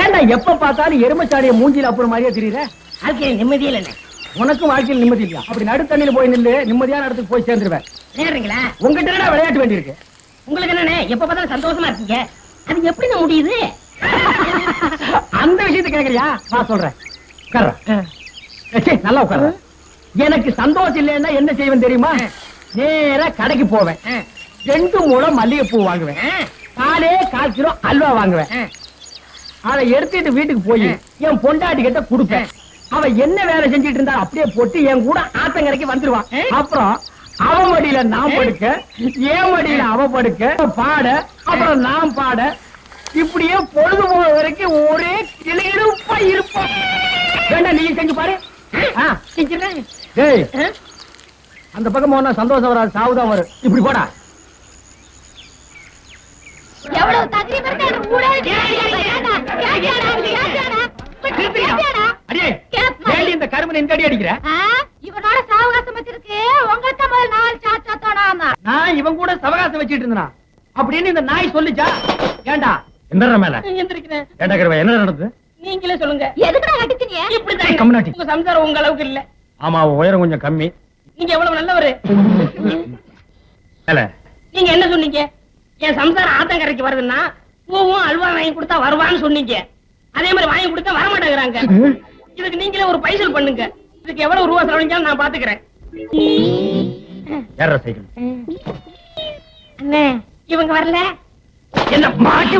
ஏன்டா எப்ப பார்த்தாலும் எருமச்சாடிய மூஞ்சில அப்புறம் மாதிரியே தெரியுற? வாழ்க்கையில நிம்மதி உனக்கும் வாழ்க்கையில் நிம்மதி இல்லையா? அப்படி நடுத்தண்ணில போய் நில்லு நிம்மதியான இடத்துக்கு போய் சேர்ந்துருவேன். உங்ககிட்ட விளையாட்டு வேண்டியிருக்கு. உங்களுக்கு என்னண்ணே எப்ப பார்த்தாலும் சந்தோஷமா இருக்கீங்க? அது எப்படிண்ணே முடியுது? அந்த விஷயத்தை கேக்குறியா? நான் சொல்றேன். நல்லா உட்கார எனக்கு சந்தோஷம் இல்லைன்னா என்ன செய்வேன் தெரியுமா? நேரா கடைக்கு போவேன். ரெண்டு மூலம் மல்லிகைப்பூ வாங்குவேன். காலே கால் கிலோ அல்வா வாங்குவேன். அதை எடுத்துட்டு வீட்டுக்கு போய் என் பொண்டாட்டி கிட்ட கொடுப்பேன் அவ என்ன வேலை செஞ்சிட்டு இருந்தா அப்படியே போட்டு என் கூட ஆத்தங்கரைக்கு வந்துருவான். அப்புறம் அவ மடியில நான் படுக்க என் மடியில அவ படுக்க பாட அப்புறம் நான் பாட. இப்படியே பொழுது போற வரைக்கும் ஒரே கிளியிருப்பா இருப்போம் வேண்டாம் நீ செஞ்சு பாரு? அந்த பக்கம் போனா சந்தோஷம் வராது சாவுதான் வரும். இப்படி போடா. எவ்வளவு தகரீம் இருந்தா எனக்கு இந்த கருமன் இந்த அடி அடிக்கிற? இவனோட சாவகாசம் வச்சிருக்கு முதல் நாலு நான் இவன் கூட சவகாசம் வச்சிட்டு இருந்தா அப்படின்னு இந்த நாய் சொல்லுச்சா? ஏண்டா? மேல? எந்திரிக்கிறேன் ஏண்டா கருவா என்ன நடந்தது? நீங்களே சொல்லுங்க. எதுக்குடா கட்டிச்சீங்க இப்படிதான் கம்முனாட்டி. உங்க சம்சாரம் உங்க அளவுக்கு இல்ல. ஆமா உயரம் கொஞ்சம் கம்மி. நீங்க எவ்வளவு நல்லவரு? நீங்க என்ன சொன்னீங்க? என் சம்சாரம் ஆத்தங்கரைக்கு வருதுன்னா பூவும் அல்வா வாங்கி கொடுத்தா வருவான்னு சொன்னீங்க. அதே மாதிரி வாங்கி கொடுத்தா வர மாட்டேங்கிறாங்க இதுக்கு நீங்களே ஒரு பைசல் பண்ணுங்க. இதுக்கு எவ்வளவு ரூபா செலவழிஞ்சாலும் நான் பாத்துக்கிறேன். இவங்க வரல. என்ன மாட்டி